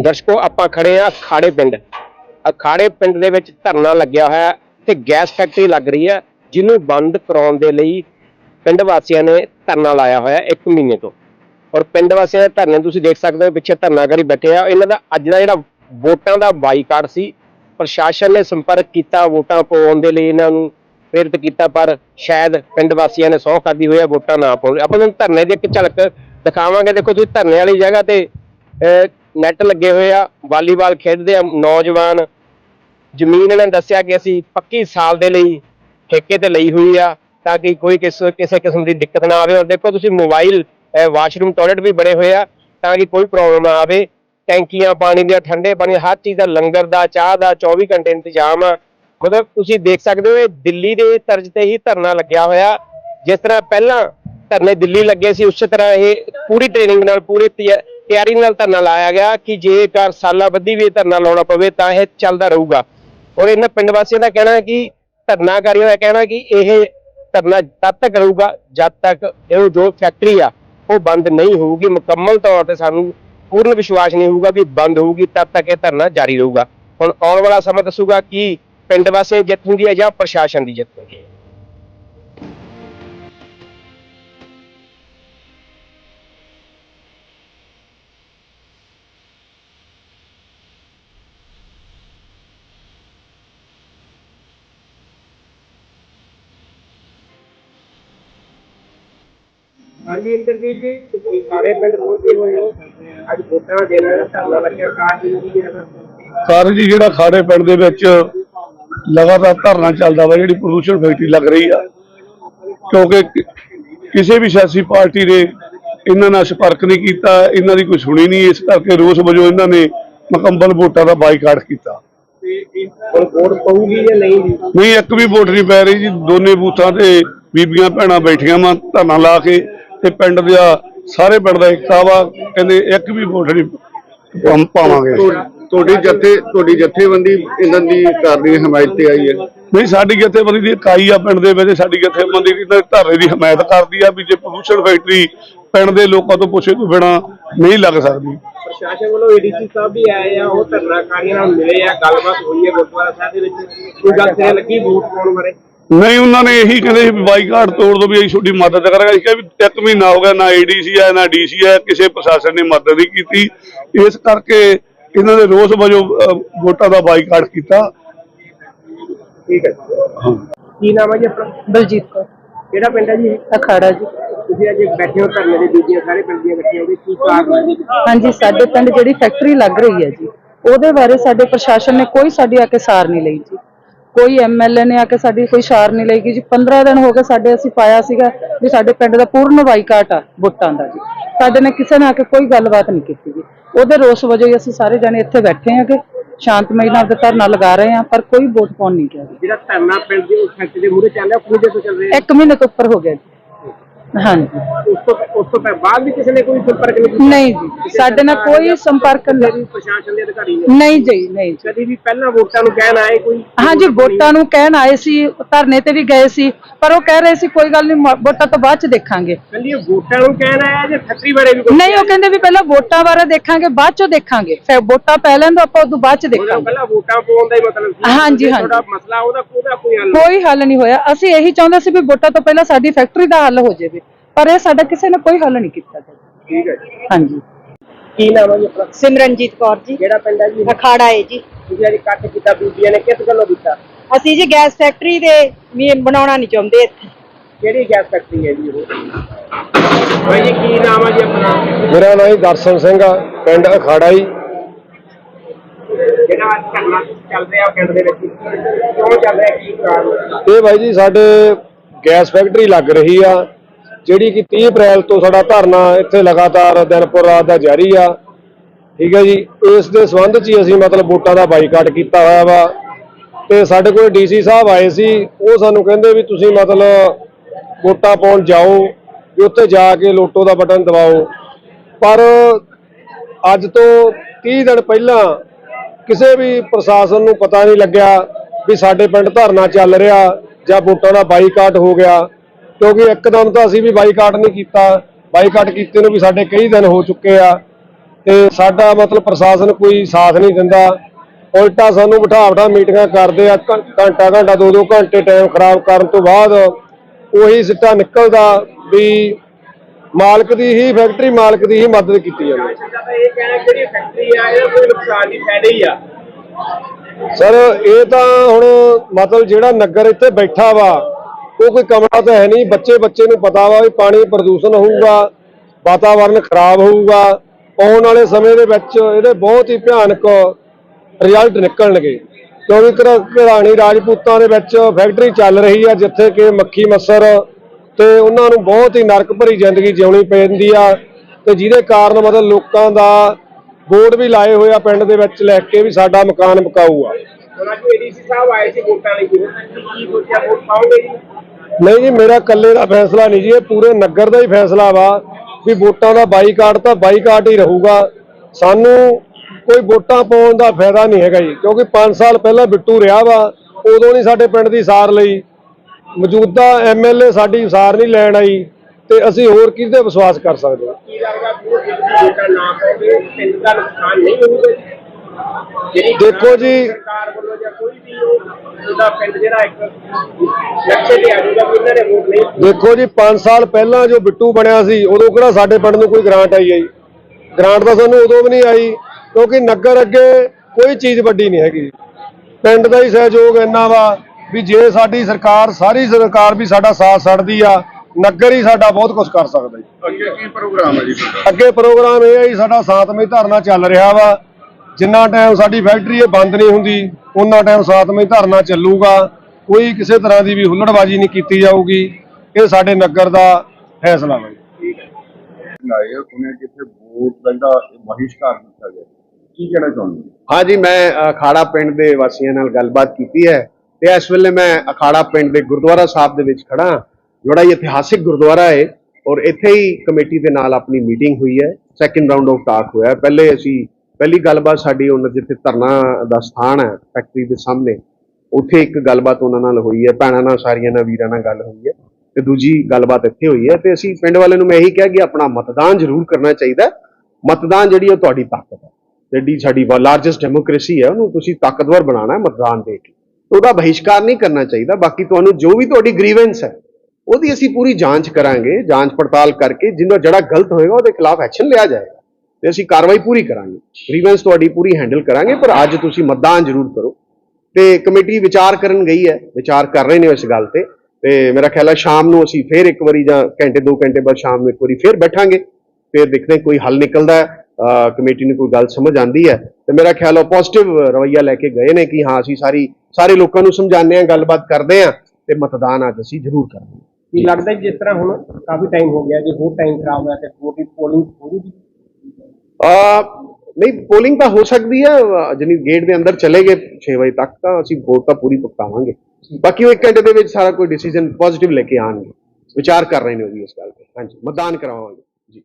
ਦਰਸ਼ਕੋ, ਆਪਾਂ ਖੜੇ ਆ ਅਖਾੜੇ ਪਿੰਡ। ਅਖਾੜੇ ਪਿੰਡ ਦੇ ਵਿੱਚ ਧਰਨਾ ਲੱਗਿਆ ਹੋਇਆ ਤੇ ਗੈਸ ਫੈਕਟਰੀ ਲੱਗ ਰਹੀ ਹੈ, ਜਿਹਨੂੰ ਬੰਦ ਕਰਾਉਣ ਦੇ ਲਈ ਪਿੰਡ ਵਾਸੀਆਂ ਨੇ ਧਰਨਾ ਲਾਇਆ ਹੋਇਆ 1 ਮਹੀਨੇ ਤੋਂ। ਔਰ ਪਿੰਡ ਵਾਸੀਆਂ ਦੇ ਧਰਨੇ ਤੁਸੀਂ ਦੇਖ ਸਕਦੇ ਹੋ, ਪਿੱਛੇ ਧਰਨਾਕਾਰੀ ਬੈਠੇ ਆ। ਇਹਨਾਂ ਦਾ ਅੱਜ ਦਾ ਜਿਹੜਾ ਵੋਟਾਂ ਦਾ ਬਾਈਕਾਟ ਸੀ, ਪ੍ਰਸ਼ਾਸਨ ਨੇ ਸੰਪਰਕ ਕੀਤਾ ਵੋਟਾਂ ਪਾਉਣ ਦੇ ਲਈ ਇਹਨਾਂ ਨੂੰ, ਪ੍ਰੇਰਿਤ ਕੀਤਾ, ਪਰ ਸ਼ਾਇਦ ਪਿੰਡ ਵਾਸੀਆਂ ਨੇ ਸਹੁੰ ਖਾਦੀ ਹੋਈ ਹੈ, ਵੋਟਾਂ ਨਾ ਪਾਉਣ ਆਪਾਂ ਤੁਹਾਨੂੰ ਧਰਨੇ ਦੀ ਇੱਕ ਝਲਕ ਦਿਖਾਵਾਂਗੇ। ਦੇਖੋ, ਤੁਸੀਂ ਧਰਨੇ ਵਾਲੀ ਜਗ੍ਹਾ ਤੇ ਨੈੱਟ ਲੱਗੇ ਹੋਏ ਆ, ਵਾਲੀਬਾਲ ਖੇਡਦੇ ਆ ਨੌਜਵਾਨ। ਜ਼ਮੀਨ ਇਹਨਾਂ ਨੇ ਦੱਸਿਆ ਕਿ ਅਸੀਂ ਪੱਕੀ ਸਾਲ ਦੇ ਲਈ ਠੇਕੇ ਤੇ ਲਈ ਹੋਈ ਆ, ਤਾਂ ਕਿ ਕੋਈ ਕਿਸ, ਕਿਸੇ ਕਿਸਮ ਦੀ ਦਿੱਕਤ ਨਾ ਆਵੇ। ਔਰ ਦੇਖੋ ਤੁਸੀਂ ਮੋਬਾਈਲ ਵਾਸ਼ਰੂਮ ਟਾਇਲਟ ਵੀ ਬਣੇ ਹੋਏ ਆ, ਤਾਂ ਕਿ ਕੋਈ ਪ੍ਰੋਬਲਮ ਨਾ ਆਵੇ। ਟੈਂਕੀਆਂ ਪਾਣੀ ਦੀਆਂ, ਠੰਡੇ ਪਾਣੀ ਹਰ ਚੀਜ਼ ਦਾ, ਲੰਗਰ ਦਾ, ਚਾਹ ਦਾ 24 ਘੰਟੇ ਇੰਤਜ਼ਾਮ ਆ। ਮਤਲਬ ਤੁਸੀਂ ਦੇਖ ਸਕਦੇ ਹੋ, ਇਹ ਦਿੱਲੀ ਦੇ ਤਰਜ਼ ਤੇ ਹੀ ਧਰਨਾ ਲੱਗਿਆ ਹੋਇਆ। ਜਿਸ ਤਰ੍ਹਾਂ ਪਹਿਲਾਂ ਧਰਨੇ ਦਿੱਲੀ ਲੱਗੇ ਸੀ, ਉਸੇ ਤਰ੍ਹਾਂ ਇਹ ਪੂਰੀ ਟ੍ਰੇਨਿੰਗ ਨਾਲ, ਪੂਰੀ ਤਿਆਰੀ ਨਾਲ ਧਰਨਾ ਲਾਇਆ ਗਿਆ ਕਿ ਜੇਕਰ ਸਾਲਾਂ ਬੱਧੀ ਵੀ ਇਹ ਧਰਨਾ ਲਾਉਣਾ ਪਵੇ ਤਾਂ ਇਹ ਚੱਲਦਾ ਰਹੂਗਾ। ਔਰ ਇਹਨਾਂ ਪਿੰਡ ਵਾਸੀਆਂ ਦਾ ਕਹਿਣਾ ਹੈ ਕਿ ਧਰਨਾਕਾਰੀਆਂ ਦਾ ਕਹਿਣਾ ਕਿ ਇਹ ਧਰਨਾ ਤਦ ਤੱਕ ਰਹੂਗਾ, ਜਦ ਤੱਕ ਇਹ ਜੋ ਫੈਕਟਰੀ ਆ, ਉਹ ਬੰਦ ਨਹੀਂ ਹੋਊਗੀ। ਮੁਕੰਮਲ ਤੌਰ ਤੇ ਸਾਨੂੰ ਪੂਰਨ ਵਿਸ਼ਵਾਸ ਨਹੀਂ ਹੋਊਗਾ ਵੀ ਬੰਦ ਹੋਊਗੀ, ਤਦ ਤੱਕ ਇਹ ਧਰਨਾ ਜਾਰੀ ਰਹੂਗਾ। ਹੁਣ ਆਉਣ ਵਾਲਾ ਸਮਾਂ ਦੱਸੂਗਾ ਕਿ ਪਿੰਡ ਵਾਸੀਆਂ ਦੀ ਜਿੱਤ ਹੁੰਦੀ ਹੈ ਜਾਂ ਪ੍ਰਸ਼ਾਸਨ ਦੀ ਜਿੱਤ ਹੁੰਦੀ ਹੈ। ਹਾਂਜੀ ਇੰਦਰਜੀਤ ਜੀ ਤੁਸੀਂ ਸਾਰੇ ਪਿੰਡ ਪਹੁੰਚੇ ਹੋਏ ਹੋ। ਅੱਜ ਵੋਟਾਂ ਦਾ ਦਿਨ ਹੈ ਧਰਨਾ ਲੱਗਿਆ ਕਾਜ ਜੀ ਸਰ ਜੀ ਜਿਹੜਾ ਖਾੜੇ ਪਿੰਡ ਦੇ ਵਿੱਚ ਲਗਾਤਾਰ ਧਰਨਾ ਚੱਲਦਾ ਵਾ ਜਿਹੜੀ ਪ੍ਰਦੂਸ਼ਣ ਫੈਕਟਰੀ ਲੱਗ ਰਹੀ ਆ। ਕਿਉਂਕਿ ਕਿਸੇ ਵੀ ਸਿਆਸੀ ਪਾਰਟੀ ਨੇ ਇਹਨਾਂ ਨਾਲ ਸੰਪਰਕ ਨਹੀਂ ਕੀਤਾ ਇਹਨਾਂ ਦੀ ਕੋਈ ਸੁਣੀ ਨਹੀਂ ਇਸ ਕਰਕੇ ਰੋਸ ਵਜੋਂ ਇਹਨਾਂ ਨੇ ਮੁਕੰਮਲ ਵੋਟਾਂ ਦਾ ਬਾਈਕਾਟ ਕੀਤਾ। ਹੁਣ ਵੋਟ ਪਊਗੀ ਜਾਂ ਨਹੀਂ ਜੀ? ਨਹੀਂ ਇੱਕ ਵੀ ਵੋਟ ਨਹੀਂ ਪੈ ਰਹੀ ਜੀ ਦੋਨੇ ਬੂਥਾਂ ਤੇ ਬੀਬੀਆਂ ਭੈਣਾਂ ਬੈਠੀਆਂ ਵਾ ਧਰਨਾ ਲਾ ਕੇ। ਤੇ ਪਿੰਡ ਦਾ ਸਾਰੇ ਪਿੰਡ ਦਾ ਇਕਤਾ ਵਾ ਕਹਿੰਦੇ ਇੱਕ ਵੀ ਵੋਟ ਨਹੀਂ ਪਾਵਾਂਗੇ। ਤੁਹਾਡੀ ਜੱਥੇ ਤੁਹਾਡੀ ਜਥੇਬੰਦੀ ਇਹਨਾਂ ਦੀ ਕਰਨੀ ਹਮਾਇਤ ਤੇ ਆਈ ਹੈ। ਨਹੀਂ ਸਾਡੀ ਜਥੇਬੰਦੀ ਦੀ ਇਕਾਈ ਆ ਪਿੰਡ ਦੇ ਵਿੱਚ ਸਾਡੀ ਜਥੇਬੰਦੀ ਦੀ ਤਾਂ ਧਰਨੇ ਦੀ ਹਮਾਇਤ ਕਰਦੀ ਆ ਵੀ ਜੇ ਪ੍ਰਦੂਸ਼ਣ ਫੈਕਟਰੀ ਪਿੰਡ ਦੇ ਲੋਕਾਂ ਤੋਂ ਪੁੱਛੇ ਤੋਂ ਬਿਨਾ ਨਹੀਂ ਲੱਗ ਸਕਦੀ। ਪ੍ਰਸ਼ਾਸਨ ਵੱਲੋਂ ਏਡੀਸੀ ਸਾਹਿਬ ਵੀ ਆਏ ਆ ਉਹ ਧਰਨਾਕਾਰੀਆਂ ਨਾਲ ਮਿਲੇ ਆ ਗੱਲਬਾਤ ਹੋਈ ਹੈ ਗੁਰਦੁਆਰਾ ਸਾਹਿਬ ਦੇ ਵਿੱਚ। ਕੋਈ ਗੱਲ ਸਿਰੇ ਲੱਗੀ ਵੋਟ ਪਾਉਣ ਬਾਰੇ? ਨਹੀਂ ਉਹਨਾਂ ਨੇ ਇਹੀ ਕਹਿੰਦੇ ਸੀ ਵੀ ਬਾਈਕਾਟ ਤੋੜ ਦੋ ਵੀ ਅਸੀਂ ਤੁਹਾਡੀ ਮਦਦ ਕਰਾਂਗੇ। ਅਸੀਂ ਕਿਹਾ ਵੀ ਇੱਕ ਮਹੀਨਾ ਹੋ ਗਿਆ ਨਾ ਏਡੀਸੀ ਆ ਨਾ ਡੀਸੀ ਆ ਕਿਸੇ ਪ੍ਰਸ਼ਾਸਨ ਨੇ ਮਦਦ ਨਹੀਂ ਕੀਤੀ। ਇਸ ਕਰਕੇ ਇਹਨਾਂ ਦੇ ਰੋਸ ਵਜੋਂ ਵੋਟਾਂ ਦਾ ਬਾਈਕਾਟ ਕੀਤਾ। ਠੀਕ ਹੈ। ਕੀ ਨਾਮ ਹੈ ਜੀ ਆਪਣਾ? ਬਲਜੀਤ ਕੌਰ। ਕਿਹੜਾ ਪਿੰਡ ਹੈ ਜੀ? ਅਖਾੜਾ ਜੀ। ਤੁਸੀਂ ਅੱਜ ਬੈਠੇ ਹੋ ਧਰਨੇ ਦੇ ਬੀਬੀਆਂ ਸਾਰੇ ਪਿੰਡ ਦੀਆਂ ਇਕੱਠੀਆਂ ਹੋ ਕੇ ਕੀ ਕਾਰਨ ਹੈ? ਹਾਂਜੀ ਸਾਡੇ ਪਿੰਡ ਜਿਹੜੀ ਫੈਕਟਰੀ ਲੱਗ ਰਹੀ ਹੈ ਜੀ ਉਹਦੇ ਬਾਰੇ ਸਾਡੇ ਪ੍ਰਸ਼ਾਸਨ ਨੇ ਕੋਈ ਸਾਡੀ ਆ ਕੇ ਸਾਰ ਨਹੀਂ ਲਈ ਜੀ। ਕੋਈ ਐਮਐਲਏ ਨੇ ਆ ਕੇ ਸਾਡੀ ਕੋਈ ਸਾਰ ਨਹੀਂ ਲਈ ਜੀ। 15 ਦਿਨ ਹੋ ਗਏ ਸਾਡੇ ਅਸੀਂ ਪਾਇਆ ਸੀਗਾ ਵੀ ਸਾਡੇ ਪਿੰਡ ਦਾ ਪੂਰਨ ਬਾਈਕਾਟ ਆ ਵੋਟਾਂ ਦਾ ਜੀ। ਸਾਡੇ ਨੇ ਕਿਸੇ ਨੇ ਆ ਕੇ ਕੋਈ ਗੱਲਬਾਤ ਨਹੀਂ ਕੀਤੀ ਜੀ। ਉਹਦੇ ਰੋਸ ਵਜੋਂ ਹੀ ਅਸੀਂ ਸਾਰੇ ਜਣੇ ਇੱਥੇ ਬੈਠੇ ਹਾਂਗੇ। ਸ਼ਾਂਤਮਈ ਨਾਲ ਧਰਨਾ ਲਗਾ ਰਹੇ ਹਾਂ ਪਰ ਕੋਈ ਵੋਟ ਪਾਉਣ ਨਹੀਂ ਗਿਆ ਜਿਹੜਾ ਧਰਨਾ ਪਿੰਡ ਦੇ ਉਸ ਫੈਕਟਰੀ ਦੇ ਮੂਹਰੇ ਚੱਲ ਰਿਹਾ ਦਿਨ ਤੋਂ ਚੱਲ ਰਿਹਾ? ਇੱਕ ਮਹੀਨੇ ਤੋਂ ਉੱਪਰ ਹੋ ਗਿਆ ਜੀ। ਹਾਂਜੀ। ਉਸ ਤੋਂ ਉਸ ਤੋਂ ਪਹਿ- ਬਾਅਦ ਵੀ ਕਿਸੇ ਨੇ ਕੋਈ ਸੰਪਰਕ ਨਹੀਂ ਕੀਤਾ? ਨਹੀਂ ਜੀ ਸਾਡੇ ਨਾਲ ਕੋਈ ਸੰਪਰਕ ਨਹੀਂ। ਪ੍ਰਸ਼ਾਸਨ ਦੇ ਅਧਿਕਾਰੀ ਨੇ? ਨਹੀਂ ਜੀ ਨਹੀਂ ਜੀ। ਕਦੀ ਵੀ ਪਹਿਲਾਂ ਵੋਟਾਂ ਨੂੰ ਕਹਿਣ ਆਏ ਕੋਈ? ਹਾਂਜੀ ਵੋਟਾਂ ਨੂੰ ਕਹਿਣ ਆਏ ਸੀ ਧਰਨੇ ਤੇ ਵੀ ਗਏ ਸੀ ਪਰ ਉਹ ਕਹਿ ਰਹੇ ਸੀ ਕੋਈ ਗੱਲ ਨਹੀਂ ਵੋਟਾਂ ਤੋਂ ਬਾਅਦ ਚ ਦੇਖਾਂਗੇ। ਕਹਿੰਦੀ ਇਹ ਵੋਟਾਂ ਨੂੰ ਕਹਿਣ ਆਇਆ ਜੇ ਫੈਕਟਰੀ ਬਾਰੇ ਵੀ ਕੋਈ ਨਹੀਂ ਉਹ ਕਹਿੰਦੇ ਵੀ ਪਹਿਲਾਂ ਵੋਟਾਂ ਬਾਰੇ ਦੇਖਾਂਗੇ ਬਾਅਦ ਚ ਦੇਖਾਂਗੇ। ਫਿਰ ਵੋਟਾਂ ਪੈ ਲੈਣ ਤੋਂ ਆਪਾਂ ਉਦੋਂ ਬਾਅਦ ਚ ਉਹਦਾ ਦੇਖਾਂਗੇ। ਪਹਿਲਾਂ ਵੋਟਾਂ ਪਾਉਣ ਦਾ ਹੀ ਮਤਲਬ ਸੀ। ਹਾਂਜੀ, ਜੇ ਹਾਂਜੀ। ਤੁਹਾਡਾ ਮਸਲਾ ਉਹਦਾ ਉਹਦਾ ਕੋਈ ਹੱਲ ਕੋਈ ਹੱਲ ਨਹੀਂ ਹੋਇਆ। ਅਸੀਂ ਇਹੀ ਚਾਹੁੰਦੇ ਸੀ ਵੀ ਵੋਟਾਂ ਤੋਂ ਪਹਿਲਾਂ ਸਾਡੀ ਫੈਕਟਰੀ ਦਾ ਹੱਲ ਹੋ ਜਾਵੇ। ਪਰ ਇਹ ਸਾਡਾ ਕਿਸੇ ਨੇ ਕੋਈ ਹੱਲ ਨਹੀਂ ਕੀਤਾ ਜੀ। ਠੀਕ ਹੈ ਜੀ। ਹਾਂਜੀ। ਕੀ ਨਾਮ ਹੈ ਜੀ ਆਪਣਾ? ਸਿਮਰਨਜੀਤ ਕੌਰ ਜੀ। ਕਿਹੜਾ ਪਿੰਡ ਹੈ ਜੀ? ਅਖਾੜਾ ਹੈ ਜੀ। ਤੁਸੀਂ ਅੱਜ ਇਕੱਠ ਕੀਤਾ ਬੀਬੀਆਂ ਨੇ ਕਿਸ ਗੱਲੋਂ ਕੀਤਾ? ਅਸੀਂ ਜੀ ਗੈਸ ਫੈਕਟਰੀ ਦੇ ਵੀ ਬਣਾਉਣਾ ਨਹੀਂ ਚਾਹੁੰਦੇ ਇੱਥੇ। ਕਿਹੜੀ ਗੈਸ ਫੈਕਟਰੀ ਹੈ ਜੀ ਉਹ? ਭਾਈ ਜੀ ਕੀ ਨਾਮ ਹੈ ਜੀ ਆਪਣਾ? ਮੇਰਾ ਨਾਮ ਦਰਸ਼ਨ ਸਿੰਘ ਆ ਪਿੰਡ ਅਖਾੜਾ ਜੀ। ਜਿਹੜਾ ਅੱਜ ਕਰਨਾ ਚੱਲ ਰਿਹਾ ਪਿੰਡ ਦੇ ਵਿੱਚ ਕਿਉਂ ਚੱਲ ਰਿਹਾ ਕੀ ਕਾਰਨ? ਇਹ ਬਾਈ ਜੀ ਸਾਡੇ ਗੈਸ ਫੈਕਟਰੀ ਲੱਗ ਰਹੀ ਆ। ਜਿਹੜੀ ਕਿ 30 ਅਪ੍ਰੈਲ ਤੋਂ ਸਾਡਾ ਧਰਨਾ ਇੱਥੇ ਲਗਾਤਾਰ ਦਿਨਪੁਰ ਰਾਤ ਦਾ ਜਾਰੀ ਆ। ਠੀਕ ਹੈ ਜੀ, ਇਸ ਦੇ ਸੰਬੰਧ 'ਚ ਹੀ ਅਸੀਂ ਮਤਲਬ ਵੋਟਾਂ ਦਾ ਬਾਈਕਾਟ ਕੀਤਾ ਹੋਇਆ ਵਾ। ਤੇ ਸਾਡੇ ਕੋਲ ਡੀਸੀ ਸਾਹਿਬ ਆਏ ਸੀ, ਉਹ ਸਾਨੂੰ ਕਹਿੰਦੇ ਵੀ ਤੁਸੀਂ ਮਤਲਬ ਵੋਟਾਂ ਪਾਉਣ ਜਾਓ, ਵੀ ਉੱਥੇ ਜਾ ਕੇ ਲੋਟੋ ਦਾ ਬਟਨ ਦਬਾਓ। ਪਰ ਅੱਜ ਤੋਂ 30 ਦਿਨ ਪਹਿਲਾਂ ਕਿਸੇ ਵੀ ਪ੍ਰਸ਼ਾਸਨ ਨੂੰ ਪਤਾ ਨਹੀਂ ਲੱਗਿਆ ਵੀ ਸਾਡੇ ਪਿੰਡ ਧਰਨਾ ਚੱਲ ਰਿਹਾ ਜਾਂ ਵੋਟਾਂ ਦਾ ਬਾਈਕਾਟ ਹੋ ਗਿਆ। ਕਿਉਂਕਿ ਇੱਕਦਮ ਤਾਂ ਅਸੀਂ ਵੀ ਬਾਈਕਾਟ ਨਹੀਂ ਕੀਤਾ। ਬਾਈਕਾਟ ਕੀਤੇ ਨੂੰ ਵੀ ਸਾਡੇ ਕਈ ਦਿਨ ਹੋ ਚੁੱਕੇ ਆ। ਤੇ ਸਾਡਾ ਮਤਲਬ ਪ੍ਰਸ਼ਾਸਨ ਕੋਈ ਸਾਥ ਨਹੀਂ ਦਿੰਦਾ। ਉਲਟਾ ਸਾਨੂੰ ਬਿਠਾ ਬਿਠਾ ਮੀਟਿੰਗਾਂ ਕਰਦੇ ਆ। ਘੰਟਾ ਘੰਟਾ ਦੋ ਦੋ ਘੰਟੇ ਟਾਈਮ ਖਰਾਬ ਕਰਨ ਤੋਂ ਬਾਅਦ ਉਹੀ ਸਿੱਟਾ ਨਿਕਲਦਾ ਵੀ ਮਾਲਕ ਦੀ ਹੀ, ਫੈਕਟਰੀ ਮਾਲਕ ਦੀ ਹੀ ਮਦਦ ਕੀਤੀ ਜਾਂਦੀ ਸਰ, ਇਹ ਤਾਂ ਹੁਣ ਮਤਲਬ ਜਿਹੜਾ ਨਗਰ ਇੱਥੇ ਬੈਠਾ ਵਾ ਉਹ ਕੋਈ ਕਮਰਾ ਤਾਂ ਹੈ ਨਹੀਂ, ਬੱਚੇ ਬੱਚੇ ਨੂੰ ਪਤਾ ਵਾ ਵੀ ਪਾਣੀ ਪ੍ਰਦੂਸ਼ਣ ਹੋਊਗਾ, ਵਾਤਾਵਰਨ ਖਰਾਬ ਹੋਊਗਾ, ਆਉਣ ਵਾਲੇ ਸਮੇਂ ਦੇ ਵਿੱਚ ਇਹਦੇ ਬਹੁਤ ਹੀ ਭਿਆਨਕ ਰਿਜ਼ਲਟ ਨਿਕਲਣਗੇ। ਕਿਉਂਕਿ ਘਰਾਣੀ ਰਾਜਪੂਤਾਂ ਦੇ ਵਿੱਚ ਫੈਕਟਰੀ ਚੱਲ ਰਹੀ ਆ, ਜਿੱਥੇ ਕਿ ਮੱਖੀ, ਮੱਸਰ ਤੇ ਉਹਨਾਂ ਨੂੰ ਬਹੁਤ ਹੀ ਨਰਕ ਭਰੀ ਜ਼ਿੰਦਗੀ ਜਿਉਣੀ ਪੈਂਦੀ ਆ ਤੇ ਜਿਹਦੇ ਕਾਰਨ ਮਤਲਬ ਲੋਕਾਂ ਦਾ ਬੋਰਡ ਵੀ ਲਾਏ ਹੋਏ ਆ ਪਿੰਡ ਦੇ ਵਿੱਚ ਲਿਖ ਕੇ ਵੀ ਸਾਡਾ ਮਕਾਨ ਬਕਾਊ ਆ ਸਾਹਿਬ ਆਏ ਸੀ ਵੋਟਾਂ ਲਈ, ਕੀ ਸੋਚਿਆ, ਵੋਟ ਪਾਓਗੇ ਨਹੀਂ ਜੀ, ਮੇਰਾ ਇਕੱਲੇ ਦਾ ਫੈਸਲਾ ਨਹੀਂ ਜੀ, ਇਹ ਪੂਰੇ ਨਗਰ ਦਾ ਹੀ ਫੈਸਲਾ ਵਾ ਵੀ ਵੋਟਾਂ ਦਾ ਬਾਈਕਾਟ ਤਾਂ ਬਾਈਕਾਟ ਹੀ ਰਹੂਗਾ। ਸਾਨੂੰ ਕੋਈ ਵੋਟਾਂ ਪਾਉਣ ਦਾ ਫਾਇਦਾ ਨਹੀਂ ਹੈਗਾ ਜੀ, ਕਿਉਂਕਿ 5 ਸਾਲ ਪਹਿਲਾਂ ਬਿੱਟੂ ਰਿਹਾ ਵਾ, ਉਦੋਂ ਨਹੀਂ ਸਾਡੇ ਪਿੰਡ ਦੀ ਸਾਰ ਲਈ। ਮੌਜੂਦਾ ਐਮਐਲਏ ਸਾਡੀ ਸਾਰ ਨਹੀਂ ਲੈਣ ਆਈ ਤੇ ਅਸੀਂ ਹੋਰ ਕਿਹਦੇ ਵਿਸ਼ਵਾਸ ਕਰ ਸਕਦੇ ਹਾਂ? ਕੀ ਲੱਗਦਾ ਪੂਰੇ ਜੇ ਤੁਸੀਂ ਵੋਟਾਂ ਪਿੰਡ ਦਾ ਨੁਕਸਾਨ ਨਹੀਂ ਹੋਊਗਾ? ਦੇਖੋ ਜੀ- ਸਰਕਾਰ ਵੱਲੋਂ ਜਾਂ ਕੋਈ ਵੀ ਉਹ ਉਹਦਾ ਪਿੰਡ ਜਿਹੜਾ ਇੱਕ ਨਕਸ਼ੇ ਤੇ ਆ ਜਾਊਗਾ ਵੀ ਇਹਨਾਂ ਨੇ ਵੋਟ ਨਹੀਂ ਦੇਖੋ ਜੀ 5 ਸਾਲ ਪਹਿਲਾਂ ਜੋ ਬਿੱਟੂ ਬਣਿਆ ਸੀ ਉਦੋਂ ਕਿਹੜਾ ਸਾਡੇ ਪਿੰਡ ਨੂੰ ਕੋਈ ਗ੍ਰਾਂਟ ਆਈ ਹੈ ਜੀ? ਗ੍ਰਾਂਟ ਤਾਂ ਸਾਨੂੰ ਉਦੋਂ ਵੀ ਨਹੀਂ ਆਈ ਕਿਉਂਕਿ ਨਗਰ ਅੱਗੇ ਕੋਈ ਚੀਜ਼ ਵੱਡੀ ਨਹੀਂ ਹੈਗੀ। ਪਿੰਡ ਦਾ ਹੀ ਸਹਿਯੋਗ ਇੰਨਾ ਵਾ ਵੀ ਜੇ ਸਾਡੀ ਸਰਕਾਰ ਸਾਰੀ ਸਰਕਾਰ ਵੀ ਸਾਡਾ ਸਾਥ ਛੱਡਦੀ ਆ ਨਗਰ ਹੀ ਸਾਡਾ ਬਹੁਤ ਕੁਝ ਕਰ ਸਕਦਾ ਜੀ। ਅੱਗੇ ਕੀ ਪ੍ਰੋਗਰਾਮ ਹੈ ਜੀ ਅੱਗੇ ਪ੍ਰੋਗਰਾਮ ਇਹ ਹੈ ਜੀ ਸਾਡਾ ਸਾਤਵੇਂ ਧਰਨਾ ਚੱਲ ਰਿਹਾ ਵਾ। ਜਿੰਨਾ ਟਾਈਮ ਸਾਡੀ ਫੈਕਟਰੀ ਇਹ ਬੰਦ ਨਹੀਂ ਹੁੰਦੀ ਉਹਨਾਂ ਟਾਈਮ ਸਾਤਵੇਂ ਧਰਨਾ ਚੱਲੂਗਾ। ਕੋਈ ਕਿਸੇ ਤਰ੍ਹਾਂ ਦੀ ਵੀ ਹੁੱਲੜਬਾਜ਼ੀ ਨਹੀਂ ਕੀਤੀ ਜਾਊਗੀ। ਇਹ ਸਾਡੇ ਨਗਰ ਦਾ ਫੈਸਲਾ ਵਾ ਜੀ। ਲਾਏ ਆ, ਸੁਣਿਆ ਕਿ ਇੱਥੇ ਵੋਟ ਦਾ ਜਿਹੜਾ ਬਹਿਸ਼ਕਾਰ ਕੀਤਾ ਗਿਆ। ਕੀ ਕਹਿਣਾ ਚਾਹੁੰਦੇ ਹੋ? ਹਾਂਜੀ ਮੈਂ ਅਖਾੜਾ ਪਿੰਡ ਦੇ ਵਾਸੀਆਂ ਨਾਲ ਗੱਲਬਾਤ ਕੀਤੀ ਹੈ ਤੇ ਇਸ ਵੇਲੇ ਮੈਂ ਅਖਾੜਾ ਪਿੰਡ ਦੇ ਗੁਰਦੁਆਰਾ ਸਾਹਿਬ ਦੇ ਵਿੱਚ ਖੜਾ ਜਿਹੜਾ ਇਹ ਇਤਿਹਾਸਿਕ ਗੁਰਦੁਆਰਾ ਹੈ ਔਰ ਇੱਥੇ ਹੀ ਕਮੇਟੀ ਦੇ ਨਾਲ ਆਪਣੀ ਮੀਟਿੰਗ ਹੋਈ ਹੈ। ਸੈਕੰਡ ਰਾਉਂਡ ਆਫ ਟਾਕ ਹੋਇਆ। ਪਹਿਲੇ ਅਸੀਂ ਪਹਿਲੀ ਗੱਲਬਾਤ ਸਾਡੀ ਉਹਨਾਂ ਜਿੱਥੇ ਧਰਨਾ ਦਾ ਸਥਾਨ ਹੈ ਫੈਕਟਰੀ ਦੇ ਸਾਹਮਣੇ, ਉੱਥੇ ਇੱਕ ਗੱਲਬਾਤ ਉਹਨਾਂ ਨਾਲ ਹੋਈ ਹੈ, ਭੈਣਾਂ ਨਾਲ, ਸਾਰੀਆਂ ਨਾਲ, ਵੀਰਾਂ ਨਾਲ ਗੱਲ ਹੋਈ ਹੈ ਤੇ ਦੂਜੀ ਗੱਲਬਾਤ ਇੱਥੇ ਹੋਈ ਹੈ ਤੇ ਅਸੀਂ ਪਿੰਡ ਵਾਲਿਆਂ ਨੂੰ ਮੈਂ ਇਹੀ ਕਿਹਾ ਕਿ ਆਪਣਾ ਮਤਦਾਨ ਜ਼ਰੂਰ ਕਰਨਾ ਚਾਹੀਦਾ ਮਤਦਾਨ ਜਿਹੜੀ ਉਹ ਤੁਹਾਡੀ ਤਾਕਤ ਹੈ। ਜਿਹੜੀ ਸਾਡੀ ਲਾਰਜੈਸਟ ਡੈਮੋਕ੍ਰੇਸੀ ਹੈ, ਉਹਨੂੰ ਤੁਸੀਂ ਤਾਕਤਵਰ ਬਣਾਉਣਾ ਹੈ ਮਤਦਾਨ ਦੇ ਕੇ। ਉਹਦਾ ਬਹਿਸ਼ਕਾਰ ਨਹੀਂ ਕਰਨਾ ਚਾਹੀਦਾ, ਬਾਕੀ ਤੁਹਾਨੂੰ ਜੋ ਵੀ ਤੁਹਾਡੀ ਗ੍ਰੀਵੈਂਸ ਹੈ, ਉਹਦੀ ਅਸੀਂ ਪੂਰੀ ਜਾਂਚ ਕਰਾਂਗੇ, ਜਾਂਚ ਪੜਤਾਲ ਕਰਕੇ, ਜਿੰਨਾ ਜਿਹੜਾ ਗਲਤ ਹੋਏਗਾ ਉਹਦੇ ਖਿਲਾਫ ਐਕਸ਼ਨ ਲਿਆ ਜਾਏਗਾ। ਤੇ ਅਸੀਂ ਕਾਰਵਾਈ ਪੂਰੀ ਕਰਾਂਗੇ। ਗ੍ਰੀਵੈਂਸ ਤੁਹਾਡੀ ਪੂਰੀ ਹੈਂਡਲ ਕਰਾਂਗੇ, ਪਰ ਅੱਜ ਤੁਸੀਂ ਮਤਦਾਨ ਜ਼ਰੂਰ ਕਰੋ। ਤੇ ਕਮੇਟੀ ਵਿਚਾਰ ਕਰਨ ਗਈ ਹੈ, ਵਿਚਾਰ ਕਰ ਰਹੇ ਨੇ ਇਸ ਗੱਲ ਤੇ। ਤੇ ਮੇਰਾ ਖਿਆਲ ਹੈ ਸ਼ਾਮ ਨੂੰ ਅਸੀਂ ਫੇਰ ਇੱਕ ਵਾਰੀ ਜਾਂ ਘੰਟੇ, ਦੋ ਘੰਟੇ ਬਾਅਦ ਸ਼ਾਮ ਨੂੰ ਇੱਕ ਵਾਰੀ ਫੇਰ ਬੈਠਾਂਗੇ। ਫਿਰ ਦੇਖਦੇ ਕੋਈ ਹੱਲ ਨਿਕਲਦਾ ਹੈ। ਕਮੇਟੀ ਨੂੰ ਕੋਈ ਗੱਲ ਸਮਝ ਆਂਦੀ ਹੈ। ਤੇ ਮੇਰਾ ਖਿਆਲ ਹੈ ਪੋਜ਼ਿਟਿਵ ਰਵੱਈਆ ਲੈ ਕੇ ਗਏ ਨੇ ਕਿ ਹਾਂ, ਅਸੀਂ ਸਾਰੀ, ਸਾਰੇ ਲੋਕਾਂ ਨੂੰ ਸਮਝਾਉਂਦੇ ਹਾਂ, ਗੱਲਬਾਤ ਕਰਦੇ ਹਾਂ ਤੇ ਮਤਦਾਨ ਅੱਜ ਅਸੀਂ ਜ਼ਰੂਰ ਕਰਾਂਗੇ। ਕੀ ਲੱਗਦਾ ਜਿਸ ਤਰ੍ਹਾਂ ਹੁਣ ਕਾਫੀ ਟਾਈਮ ਹੋ ਗਿਆ, ਜੇ ਹੋਰ ਟਾਈਮ ਖਰਾਬ ਹੋਇਆ ਤੇ ਵੋਟ ਪੋਲਿੰਗ ਹੋ? ਆ ਨਹੀਂ ਪੋਲਿੰਗ ਤਾਂ ਹੋ ਸਕਦੀ ਹੈ ਜਾਣੀ ਗੇਟ ਦੇ ਅੰਦਰ ਚਲੇ ਗਏ 6 ਵਜੇ ਤੱਕ ਤਾਂ ਅਸੀਂ ਵੋਟ ਤਾਂ ਪੂਰੀ ਪਕਾਵਾਂਗੇ ਬਾਕੀ ਉਹ ਇੱਕ ਘੰਟੇ ਦੇ ਵਿੱਚ ਸਾਰਾ ਕੋਈ ਡਿਸੀਜਨ ਪੋਜ਼ਿਟਿਵ ਲੈ ਕੇ ਆਣਗੇ। ਵਿਚਾਰ ਕਰ ਰਹੇ ਨੇ ਉਹਦੀ ਇਸ ਗੱਲ ਤੇ। ਹਾਂਜੀ ਮਤਦਾਨ ਕਰਾਵਾਂਗੇ। ਜੀ।